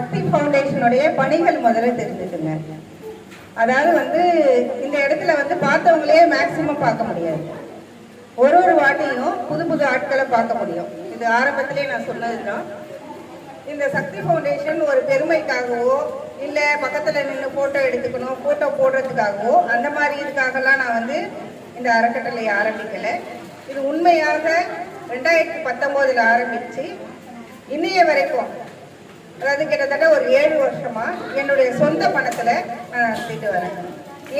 சக்தி ஃபவுண்டேஷனுடைய பணிகள் முதல்ல தெரிஞ்சுக்குங்க. அதாவது வந்து இந்த இடத்துல வந்து பார்த்தவங்களே மேக்சிமம் பார்க்க முடியாது. ஒரு ஒரு வாட்டியும் புது புது ஆட்களை பார்க்க முடியும். இது ஆரம்பத்திலே நான் சொன்னதுதான். இந்த சக்தி ஃபவுண்டேஷன் ஒரு பெருமைக்காகவோ இல்லை பக்கத்தில் நின்று ஃபோட்டோ எடுத்துக்கணும் ஃபோட்டோ போடுறதுக்காகவோ அந்த மாதிரி இதுக்காகலாம் நான் வந்து இந்த அறக்கட்டளை ஆரம்பிக்கலை. இது உண்மையாக ரெண்டாயிரத்தி பத்தொம்போதில் ஆரம்பித்து இன்னைய வரைக்கும் அதாவது கிட்டத்தட்ட ஒரு ஏழு வருஷமா என்னுடைய சொந்த பணத்துல நான் நடத்திட்டு வரேன்.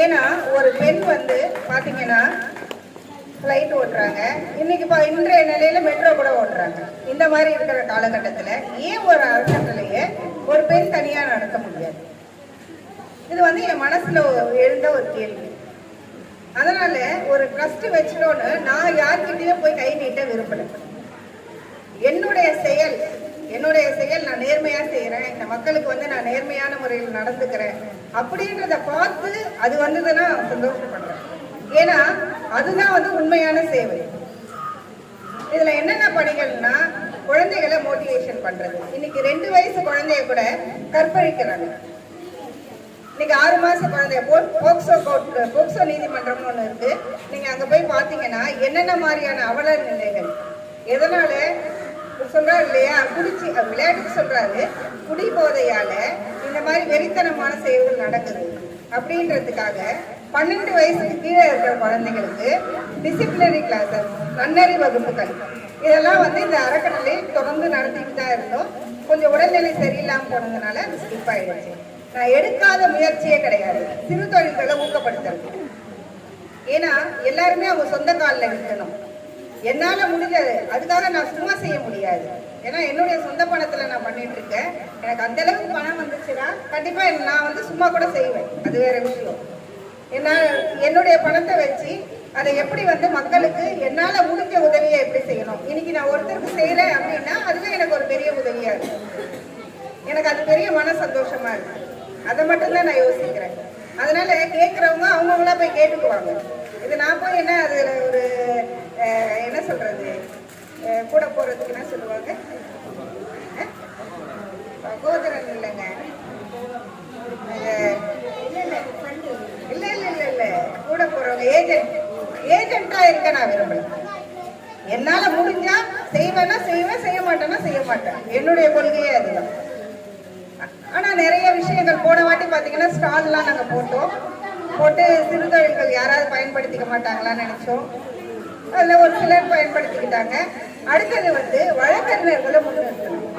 ஏன்னா ஒரு பெண் வந்து பாத்தீங்கன்னா ஃப்ளைட் ஓட்டுறாங்க. இன்னைக்கு இப்போ இன்றைய நிலையில மெட்ரோ கூட ஓட்டுறாங்க. இந்த மாதிரி இருக்கிற காலகட்டத்தில் ஏன் ஒரு அரசாங்கத்திலேயே ஒரு பெண் தனியாக நடத்த முடியாது? இது வந்து என் மனசுல எழுந்த ஒரு கேள்வி. அதனால ஒரு ட்ரஸ்ட் வச்சிடோன்னு நான் யார்கிட்டயும் போய் கை நீட்ட விரும்பல. என்னுடைய செயல் என்னுடைய செயல் நான் நேர்மையா செய்யறேன் இந்த மக்களுக்கு வந்து நான் நேர்மையான முறையில் நடந்துக்கிறேன். அப்படின்றத பார்த்து அது வந்ததுன்னா சந்தோஷப்படுறேன். ஏன்னா அதுதான் வந்து உண்மையான சேவை. இதுல என்னென்ன பணிகள்னா குழந்தைகளை மோட்டிவேஷன் பண்றது. இன்னைக்கு ரெண்டு வயசு குழந்தைய கூட கற்பழிக்கிறாங்க. இன்னைக்கு ஆறு மாச குழந்தைய போக்சோ கோர்ட் போக்சோ நீதிமன்றம்னு ஒண்ணு இருக்கு. நீங்க அங்க போய் பாத்தீங்கன்னா என்னென்ன மாதிரியான அவல நிலைகள்? எதனால சொல்றாரு இல்லையா? குடிச்சு விளையாட்டுக்கு சொல்றாரு குடி போதையால இந்த மாதிரி வெறித்தனமான செயல்கள் நடக்குது அப்படின்றதுக்காக பன்னெண்டு வயசுக்கு கீழே இருக்கிற குழந்தைங்களுக்கு டிசிப்ளினரி கிளாஸஸ் நன்னறி வகுப்புகள். இதெல்லாம் வந்து இந்த அறக்கட்டளை தொடர்ந்து நடத்திட்டு தான் இருந்தோம். கொஞ்சம் உடல்நிலை சரியில்லாம போனதுனால அது ஸ்கிப் ஆயிடுச்சு. நான் எடுக்காத முயற்சியே கிடையாது. சிறு தொழில்களை ஊக்கப்படுத்துறது. ஏன்னா எல்லாருமே அவங்க சொந்த காலில் நிற்கணும் என்னால் முடிஞ்சது. அதுக்காக நான் சும்மா செய்ய முடியாது. ஏன்னா என்னுடைய சொந்த பணத்தில் நான் பண்ணிட்டு இருக்கேன் எனக்கு அந்த அளவுக்கு பணம் வந்துச்சுன்னா கண்டிப்பாக நான் வந்து சும்மா கூட செய்வேன். அது வேற விஷயம். ஏன்னா என்னுடைய பணத்தை வச்சு அதை எப்படி வந்து மக்களுக்கு என்னால் முடிஞ்ச உதவியை எப்படி செய்யணும்? இன்னைக்கு நான் ஒருத்தருக்கு செய்கிறேன் அப்படின்னா அதுவே எனக்கு ஒரு பெரிய உதவியாக இருக்கு எனக்கு அது பெரிய மன சந்தோஷமா இருக்கு அதை மட்டும்தான் நான் யோசிக்கிறேன். அதனால கேட்குறவங்க அவங்கவுங்களா போய் கேட்டுக்குவாங்க. இது நான் போய் என்ன அதில் ஒரு அஹ், என்ன சொல்றது அஹ், கூட போறதுக்கு என்ன சொல்லுவாங்க? சகோதரன் இல்லைங்க. இல்லை இல்ல இல்ல இல்ல இல்ல கூட போறவங்க ஏஜென்ட் ஏஜென்ட்டா இருக்க நான் விரும்பல. என்னால முடிஞ்சா செய்வேன்னா செய்வேன் செய்ய மாட்டேன்னா செய்ய மாட்டேன். என்னுடைய கொள்கையே அதுதான். ஆனா நிறைய விஷயங்கள் போன வாட்டி பாத்தீங்கன்னா ஸ்டால்லாம் நாங்க போட்டோம். போட்டு சிறுதொழில்கள் யாராவது பயன்படுத்திக்க மாட்டாங்களான்னு நினைச்சோம். அதில் ஒரு சிலர் பயன்படுத்திக்கிட்டாங்க. அடுத்தது வந்து வழக்கறிஞர்களை முன்னிறுத்தணும்.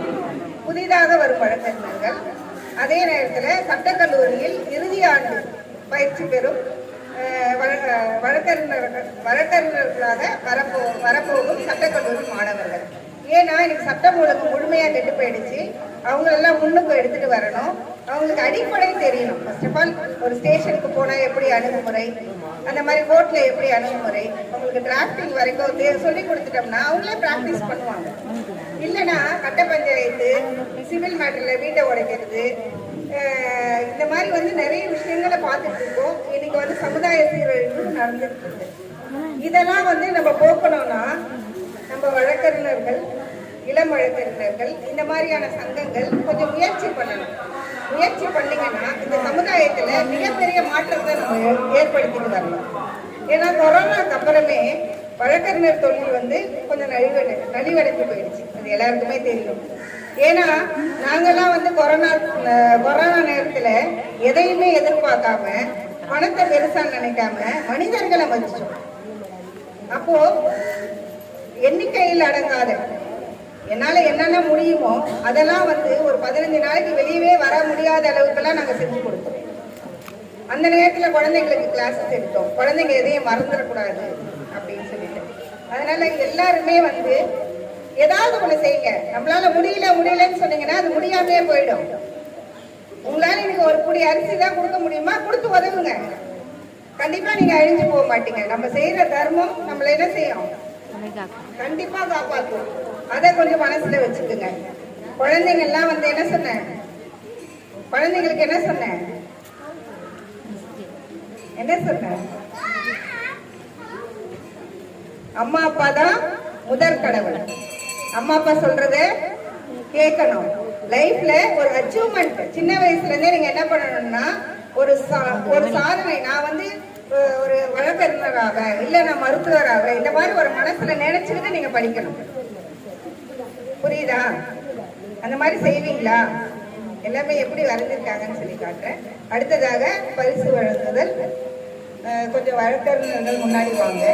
புதிதாக வரும் வழக்கறிஞர்கள். அதே நேரத்தில் சட்டக்கல்லூரியில் இறுதி ஆண்டு பயிற்சி பெறும் வழ- வழக்கறிஞர்கள் வழக்கறிஞர்களாக வரப்போ வரப்போகும் சட்டக்கல்லூரி மாணவர்கள். ஏன்னா இன்னைக்கு சட்டம் ஒழுங்கு முழுமையாக கெட்டு போயிடுச்சு. அவங்களெல்லாம் முன்னுக்கு எடுத்துகிட்டு வரணும். அவங்களுக்கு அடிப்படை தெரியணும். ஃபர்ஸ்ட் ஆஃப் ஆல் ஒரு ஸ்டேஷனுக்கு போனால் எப்படி அணுகுமுறை? அந்த மாதிரி கோர்ட்ல எப்படி அணுகுமுறை? உங்களுக்கு டிராஃப்டிங் வரைக்கும் சொல்லி கொடுத்துட்டோம்னா அவங்களே பிராக்டிஸ் பண்ணுவாங்க. இல்லைன்னா கட்ட பஞ்சாயத்து சிவில் மேட்டரில் வீட்டை உடைக்கிறது இந்த மாதிரி வந்து நிறைய விஷயங்களை பார்த்துட்டு இருக்கோம். இன்னைக்கு வந்து சமுதாய சீரழிவு நடந்துட்டு இருக்கு. இதெல்லாம் வந்து நம்ம போக்கணும்னா நம்ம வழக்கறிஞர்கள் இளம் வழக்கறிஞர்கள் இந்த மாதிரியான சங்கங்கள் கொஞ்சம் முயற்சி பண்ணணும். முயற்சி பண்ணீங்கன்னா இந்த சமுதாயத்தில் மிகப்பெரிய மாற்றத்தை நம்ம ஏற்படுத்திட்டு வரலாம். ஏன்னா கொரோனாக்கு அப்புறமே வழக்கறிஞர் தொழில் வந்து கொஞ்சம் நலிவடை நலிவடைந்து போயிடுச்சு. அது எல்லாருக்குமே தெரியும். ஏன்னா நாங்கெல்லாம் வந்து கொரோனா கொரோனா நேரத்தில் எதையுமே எதிர்பார்க்காம பணத்தை பெருசா நினைக்காம மனிதர்களை மதிச்சோம். அப்போ எண்ணிக்கையில் அடங்காத என்னால் என்னென்ன முடியுமோ அதெல்லாம் வந்து ஒரு பதினஞ்சு நாளைக்கு வெளியவே வர முடியாத அளவுக்குலாம் நாங்கள் செஞ்சு கொடுத்தோம். அந்த நேரத்துல குழந்தைங்களுக்கு கிளாஸஸ் எடுத்தோம். குழந்தைங்க எதையும் மறந்துடக்கூடாது அப்படின்னு சொல்லிட்டு. அதனால எல்லாருமே வந்து ஏதாவது ஒண்ணு செய்யுங்க. நம்மளால முடியல முடியலன்னு சொன்னீங்கன்னா அது முடியாமையே போயிடும். உங்களால இன்னைக்கு ஒரு புடி அரிசி தான் கொடுக்க முடியுமா? கொடுத்து உதவுங்க. கண்டிப்பா நீங்க அழிஞ்சு போக மாட்டீங்க. நம்ம செய்யற தர்மம் நம்மள என்ன செய்யும்? கண்டிப்பா காப்பாத்தும். அதை கொஞ்சம் மனசுல வச்சுக்குங்க. குழந்தைங்க எல்லாம் வந்து என்ன சொன்னேன்? குழந்தைங்களுக்கு என்ன சொன்னேன்? என்ன சொன்னேன் அம்மா அப்பா தான் முதற் கடவுள். அம்மா அப்பா சொல்றத கேட்கணும் லைஃப்ல ஒரு அச்சீவ்மெண்ட் சின்ன வயசுல இருந்தே நீங்க என்ன பண்ணணும்னா ஒரு சா- ஒரு சாதனை. நான் வந்து ஒரு வழக்கறிஞராக இல்ல நான் மருத்துவராக இந்த மாதிரி ஒரு மனசுல நினைச்சுக்கிட்டு நீங்க படிக்கணும். புரியுதா? அந்த மாதிரி செய்வீங்களா? எல்லாமே எப்படி வரைஞ்சிருக்காங்கன்னு சொல்லி காட்டுறேன். அடுத்ததாக பரிசு வழங்குதல். கொஞ்சம் வழக்கறிஞர்கள் முன்னாடி வாங்க.